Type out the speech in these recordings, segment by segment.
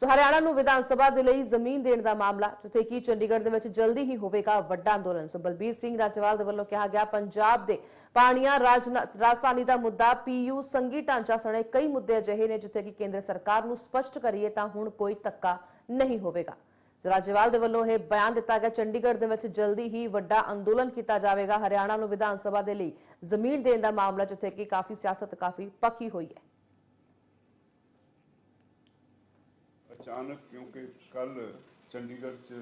ਸੋ ਹਰਿਆਣਾ ਨੂੰ ਵਿਧਾਨ ਸਭਾ ਦੇ ਲਈ ਜ਼ਮੀਨ ਦੇਣ ਦਾ ਮਾਮਲਾ, ਜਿੱਥੇ ਕਿ ਚੰਡੀਗੜ੍ਹ ਦੇ ਵਿੱਚ ਜਲਦੀ ਹੀ ਹੋਵੇਗਾ ਵੱਡਾ ਅੰਦੋਲਨ। ਸੋ ਬਲਬੀਰ ਸਿੰਘ ਰਾਜੇਵਾਲ ਦੇ ਵੱਲੋਂ ਕਿਹਾ ਗਿਆ, ਪੰਜਾਬ ਦੇ ਪਾਣੀਆਂ ਰਾਜਨਾ- ਰਾਜਧਾਨੀ ਦਾ ਮੁੱਦਾ ਪੀਯੂ ਸੰਗੀ ਢਾਂਚਾ ਸਣੇ ਕਈ ਮੁੱਦੇ ਅਜਿਹੇ ਨੇ, ਜਿੱਥੇ ਕਿ ਕੇਂਦਰ ਸਰਕਾਰ ਨੂੰ ਸਪਸ਼ਟ ਕਰੀਏ ਤਾਂ ਹੁਣ ਕੋਈ ਧੱਕਾ ਨਹੀਂ ਹੋਵੇਗਾ। ਸੋ ਰਾਜੇਵਾਲ ਦੇ ਵੱਲੋਂ ਇਹ ਬਿਆਨ ਦਿੱਤਾ ਗਿਆ, ਚੰਡੀਗੜ੍ਹ ਦੇ ਵਿੱਚ ਜਲਦੀ ਹੀ ਵੱਡਾ ਅੰਦੋਲਨ ਕੀਤਾ ਜਾਵੇਗਾ। ਹਰਿਆਣਾ ਨੂੰ ਵਿਧਾਨ ਸਭਾ ਦੇ ਲਈ ਜ਼ਮੀਨ ਦੇਣ ਦਾ ਮਾਮਲਾ, ਜਿੱਥੇ ਕਿ ਕਾਫੀ ਸਿਆਸਤ ਕਾਫੀ ਪੱਕੀ ਹੋਈ ਹੈ। ਅਚਾਨਕ, ਕਿਉਂਕਿ ਕੱਲ ਚੰਡੀਗੜ੍ਹ 'ਚ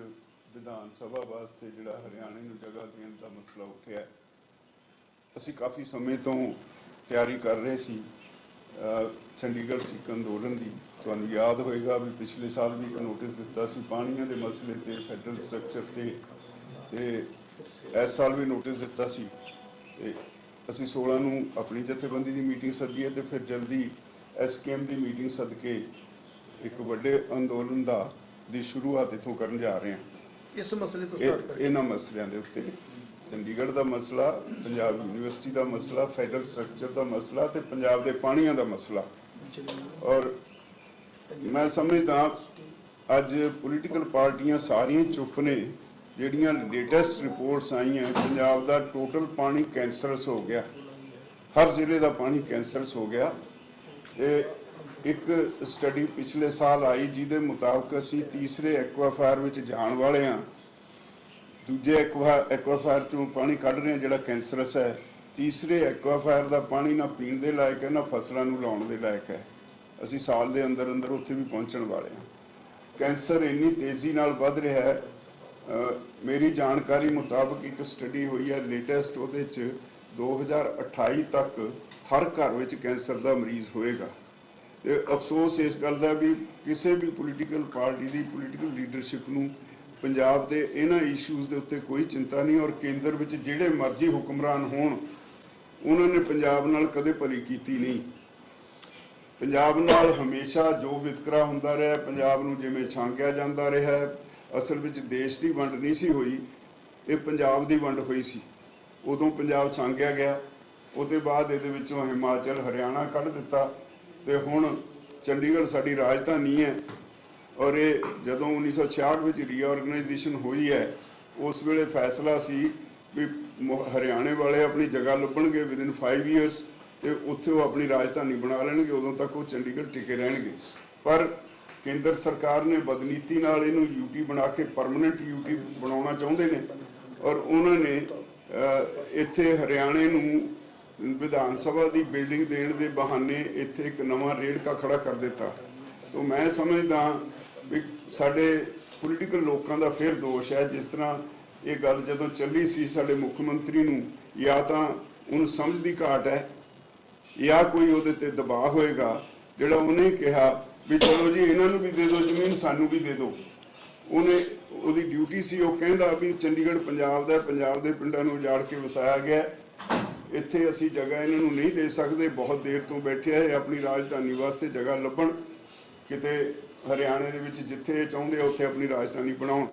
ਵਿਧਾਨ ਸਭਾ ਵਾਸਤੇ ਜਿਹੜਾ ਹਰਿਆਣੇ ਨੂੰ ਜਗ੍ਹਾ ਦੇਣ ਦਾ ਮਸਲਾ ਉੱਠਿਆ। ਅਸੀਂ ਕਾਫੀ ਸਮੇਂ ਤੋਂ ਤਿਆਰੀ ਕਰ ਰਹੇ ਸੀ। ਚੰਡੀਗੜ੍ਹ 'ਚ ਇੱਕ ਅੰਦੋਲਨ ਦੀ। ਤੁਹਾਨੂੰ ਯਾਦ ਹੋਏਗਾ ਵੀ ਪਿਛਲੇ ਸਾਲ ਵੀ ਇੱਕ ਨੋਟਿਸ ਦਿੱਤਾ ਸੀ ਪਾਣੀਆਂ ਦੇ ਮਸਲੇ ਤੇ, ਫੈਡਰਲ ਸਟਰਕਚਰ ਤੇ। ਤੇ ਇਸ ਸਾਲ ਵੀ ਨੋਟਿਸ ਦਿੱਤਾ ਸੀ। ਤੇ ਅਸੀਂ 16 ਨੂੰ ਆਪਣੀ ਜਥੇਬੰਦੀ ਦੀ ਮੀਟਿੰਗ ਸੱਦੀ ਹੈ ਤੇ ਫਿਰ ਜਲਦੀ ਐਸਕੇਐਮ ਦੀ ਮੀਟਿੰਗ ਸੱਦ ਕੇ ਇੱਕ ਵੱਡੇ ਅੰਦੋਲਨ ਦਾ ਦੀ ਸ਼ੁਰੂਆਤ ਇਥੋਂ ਕਰਨ ਜਾ ਰਹੇ ਹਾਂ। ਇਸ ਮਸਲੇ ਤੋਂ ਸਟਾਰਟ ਕਰੀਏ ਇਹਨਾਂ ਮਸਲਿਆਂ ਦੇ ਉੱਤੇ। ਚੰਡੀਗੜ੍ਹ ਦਾ ਮਸਲਾ ਪੰਜਾਬ ਯੂਨੀਵਰਸਿਟੀ ਦਾ ਮਸਲਾ ਫੈਡਰਲ ਸਟਰਕਚਰ ਦਾ ਮਸਲਾ ਤੇ ਪੰਜਾਬ ਦੇ ਪਾਣੀਆਂ ਦਾ ਮਸਲਾ। ਔਰ ਮੈਂ ਸਮਝਦਾ ਅੱਜ ਪੋਲੀਟੀਕਲ ਪਾਰਟੀਆਂ ਸਾਰੀਆਂ ਚੁੱਪ ਨੇ ਜਿਹੜੀਆਂ ਲੇਟੈਸਟ ਰਿਪੋਰਟਸ ਆਈਆਂ ਪੰਜਾਬ ਦਾ ਟੋਟਲ ਪਾਣੀ ਕੈਂਸਰਸ ਹੋ ਗਿਆ। ਹਰ ਜ਼ਿਲ੍ਹੇ ਦਾ ਪਾਣੀ ਕੈਂਸਰਸ ਹੋ ਗਿਆ। ਇਹ ਇੱਕ ਸਟੱਡੀ ਪਿਛਲੇ ਸਾਲ ਆਈ ਜਿਹਦੇ ਮੁਤਾਬਕ ਅਸੀਂ ਤੀਸਰੇ ਐਕਵਾਫਾਇਰ ਵਿੱਚ ਜਾਣ ਵਾਲੇ ਹਾਂ। ਦੂਜੇ ਐਕਵਾ ਐਕਵਾਫਾਇਰ ਚੋਂ ਪਾਣੀ ਕੱਢ ਰਹੇ ਹਾਂ, ਜਿਹੜਾ ਕੈਂਸਰਸ ਹੈ। ਤੀਸਰੇ ਐਕਵਾਫਾਇਰ ਦਾ ਪਾਣੀ ਨਾ ਪੀਣ ਦੇ ਲਾਇਕ ਹੈ, ਨਾ ਫਸਲਾਂ ਨੂੰ ਲਾਉਣ ਦੇ ਲਾਇਕ ਹੈ। ਅਸੀਂ ਸਾਲ ਦੇ ਅੰਦਰ ਅੰਦਰ ਉੱਥੇ ਵੀ ਪਹੁੰਚਣ ਵਾਲੇ ਹਾਂ। ਕੈਂਸਰ ਇੰਨੀ ਤੇਜ਼ੀ ਨਾਲ ਵੱਧ ਰਿਹਾ ਹੈ ਮੇਰੀ ਜਾਣਕਾਰੀ ਮੁਤਾਬਕ ਇੱਕ ਸਟੱਡੀ ਹੋਈ ਹੈ ਲੇਟੈਸਟ, ਉਹਦੇ ਚ 2028 ਤੱਕ ਹਰ ਘਰ ਵਿੱਚ ਕੈਂਸਰ ਦਾ ਮਰੀਜ਼ ਹੋਏਗਾ। ਤੇ ਅਫਸੋਸ ਇਸ ਗੱਲ ਦਾ ਵੀ ਕਿਸੇ ਵੀ ਪੋਲੀਟੀਕਲ ਪਾਰਟੀ ਦੀ ਪੋਲੀਟੀਕਲ ਲੀਡਰਸ਼ਿਪ ਨੂੰ ਪੰਜਾਬ ਦੇ ਇਹਨਾਂ ਇਸ਼ੂਜ਼ ਦੇ ਉੱਤੇ ਕੋਈ ਚਿੰਤਾ ਨਹੀਂ ਔਰ ਕੇਂਦਰ ਵਿੱਚ ਜਿਹੜੇ ਮਰਜ਼ੀ ਹੁਕਮਰਾਨ ਹੋਣ, ਉਹਨਾਂ ਨੇ ਪੰਜਾਬ ਨਾਲ ਕਦੇ ਭਲੀ ਕੀਤੀ ਨਹੀਂ। ਪੰਜਾਬ ਨਾਲ ਹਮੇਸ਼ਾ ਜੋ ਵਿਤਕਰਾ ਹੁੰਦਾ ਰਿਹਾ, ਪੰਜਾਬ ਨੂੰ ਜਿਵੇਂ ਛਾਂਗਿਆ ਜਾਂਦਾ ਰਿਹਾ, ਅਸਲ ਵਿੱਚ ਦੇਸ਼ ਦੀ ਵੰਡ ਨਹੀਂ ਸੀ ਹੋਈ, ਇਹ ਪੰਜਾਬ ਦੀ ਵੰਡ ਹੋਈ ਸੀ। ਉਦੋਂ ਪੰਜਾਬ ਛਾਂਗਿਆ ਗਿਆ, ਉਹਦੇ ਬਾਅਦ ਇਹਦੇ ਵਿੱਚੋਂ ਹਿਮਾਚਲ, ਹਰਿਆਣਾ ਕੱਢ ਦਿੱਤਾ। ਤੇ ਹੁਣ ਚੰਡੀਗੜ੍ਹ ਸਾਡੀ ਰਾਜਧਾਨੀ ਹੈ ਔਰ ਇਹ ਜਦੋਂ 1966 ਵਿੱਚ ਰੀਆਰਗਨਾਈਜੇਸ਼ਨ ਹੋਈ ਹੈ, ਉਸ ਵੇਲੇ ਫੈਸਲਾ ਸੀ ਵੀ ਮ- ਹਰਿਆਣੇ ਵਾਲੇ ਆਪਣੀ ਜਗ੍ਹਾ ਲੱਭਣਗੇ ਵਿਦਿਨ 5 ਇਅਰਸ ਤੇ ਉੱਥੇ ਉਹ ਆਪਣੀ ਰਾਜਧਾਨੀ ਬਣਾ ਲੈਣਗੇ, ਉਦੋਂ ਤੱਕ ਉਹ ਚੰਡੀਗੜ੍ਹ ਟਿਕੇ ਰਹਿਣਗੇ। ਪਰ ਕੇਂਦਰ ਸਰਕਾਰ ਨੇ ਬਦਨੀਤੀ ਨਾਲ ਇਹਨੂੰ ਯੂਟੀ ਬਣਾ ਕੇ ਪਰਮਨੈਂਟ ਯੂਟੀ ਬਣਾਉਣਾ ਚਾਹੁੰਦੇ ਨੇ ਔਰ ਉਹਨਾਂ ਨੇ ਇੱਥੇ ਹਰਿਆਣੇ ਨੂੰ ਵਿਧਾਨ ਸਭਾ ਦੀ ਬਿਲਡਿੰਗ ਦੇਣ ਦੇ ਬਹਾਨੇ ਇੱਥੇ ਇੱਕ ਨਵਾਂ ਰੇੜਕਾ ਖੜਾ ਕਰ ਦਿੱਤਾ। ਤੋਂ ਮੈਂ ਸਮਝਦਾ ਵੀ ਸਾਡੇ ਪੋਲੀਟੀਕਲ ਲੋਕਾਂ ਦਾ ਫਿਰ ਦੋਸ਼ ਹੈ, ਜਿਸ ਤਰ੍ਹਾਂ ਇਹ ਗੱਲ ਜਦੋਂ ਚੱਲੀ ਸੀ ਸਾਡੇ ਮੁੱਖ ਮੰਤਰੀ ਨੂੰ, ਜਾਂ ਤਾਂ ਉਹਨੂੰ ਸਮਝ ਦੀ ਘਾਟ ਹੈ, ਜਾਂ ਕੋਈ ਉਹਦੇ ਤੇ ਦਬਾਅ ਹੋਏਗਾ, ਜਿਹੜਾ ਉਹਨੇ ਕਿਹਾ ਵੀ ਚਲੋ ਜੀ, ਇਹਨਾਂ ਨੂੰ ਵੀ ਦੇ ਦਿਓ, ਜ਼ਮੀਨ ਸਾਨੂੰ ਵੀ ਦੇ ਦਿਓ। ਉਹਨੇ ਉਹਦੀ ਡਿਊਟੀ ਸੀ, ਉਹ ਕਹਿੰਦਾ ਵੀ ਚੰਡੀਗੜ੍ਹ ਪੰਜਾਬ ਦਾ ਪੰਜਾਬ ਦੇ ਪਿੰਡਾਂ ਨੂੰ ਉਜਾੜ ਕੇ ਵਸਾਇਆ ਗਿਆ ਇੱਥੇ ਅਸੀਂ ਜਗ੍ਹਾ ਇਹਨਾਂ ਨੂੰ ਨਹੀਂ ਦੇ ਸਕਦੇ। ਬਹੁਤ ਦੇਰ ਤੋਂ ਬੈਠੇ ਆ ਆਪਣੀ ਰਾਜਧਾਨੀ ਵਾਸਤੇ ਜਗ੍ਹਾ ਲੱਭਣ। ਕਿਤੇ ਹਰਿਆਣੇ ਦੇ ਵਿੱਚ ਜਿੱਥੇ ਇਹ ਚਾਹੁੰਦੇ ਆ, ਉੱਥੇ ਆਪਣੀ ਰਾਜਧਾਨੀ ਬਣਾਉਣ।